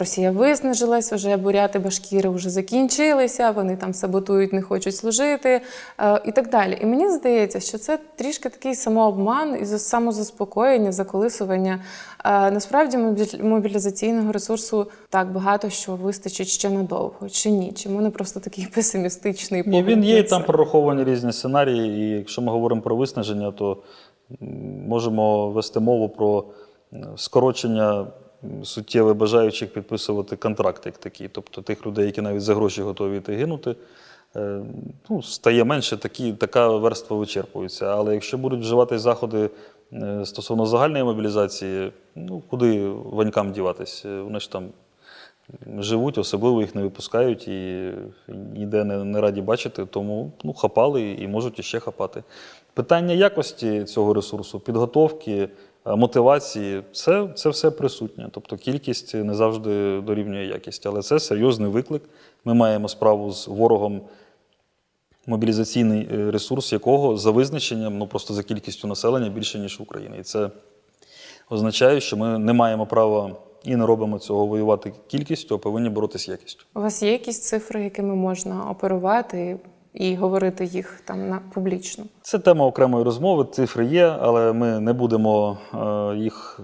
Росія виснажилась, вже буряти башкіри вже закінчилися, вони там саботують, не хочуть служити е, і так далі. І мені здається, що це трішки такий самообман і самозаспокоєння, заколисування. Е, Насправді мобілізаційного ресурсу так багато, що вистачить ще надовго, чи ні? Чи мене просто такий песимістичний Ні, погляд він є і там прораховані різні сценарії, і якщо ми говоримо про виснаження, то можемо вести мову про скорочення м, суттєве бажаючих підписувати контракт як такий. Тобто тих людей, які навіть за гроші готові йти гинути, е, ну, стає менше, такі, така верства вичерпується. Але якщо будуть вживатись заходи е, стосовно загальної мобілізації, ну куди ванькам діватись? Е, Вони ж там живуть, особливо їх не випускають і ніде не, не раді бачити, тому ну, хапали і можуть іще хапати. Питання якості цього ресурсу, підготовки, мотивації це, це все присутнє. Тобто кількість не завжди дорівнює якість, але це серйозний виклик. Ми маємо справу з ворогом, мобілізаційний е, ресурс якого за визначенням, ну просто за кількістю населення більше, ніж в Україні. І це означає, що ми не маємо права і не робимо цього воювати кількістю, а повинні боротися якістю. У вас є якісь цифри, якими можна оперувати і говорити їх там на публічно? Це тема окремої розмови, цифри є, але ми не будемо е, їх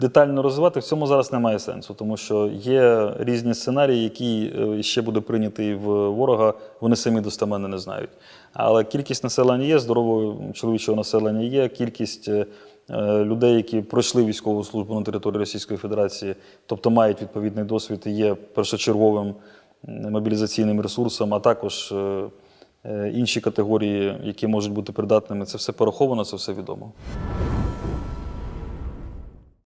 детально розвивати. В цьому зараз немає сенсу, тому що є різні сценарії, які е, ще буде прийнятий в ворога, вони самі достеменно не знають. Але кількість населення є, здорового чоловічого населення є, кількість е, людей, які пройшли військову службу на території Російської Федерації, тобто мають відповідний досвід і є першочерговим мобілізаційним ресурсом, а також е, е, інші категорії, які можуть бути придатними. Це все пораховано, це все відомо.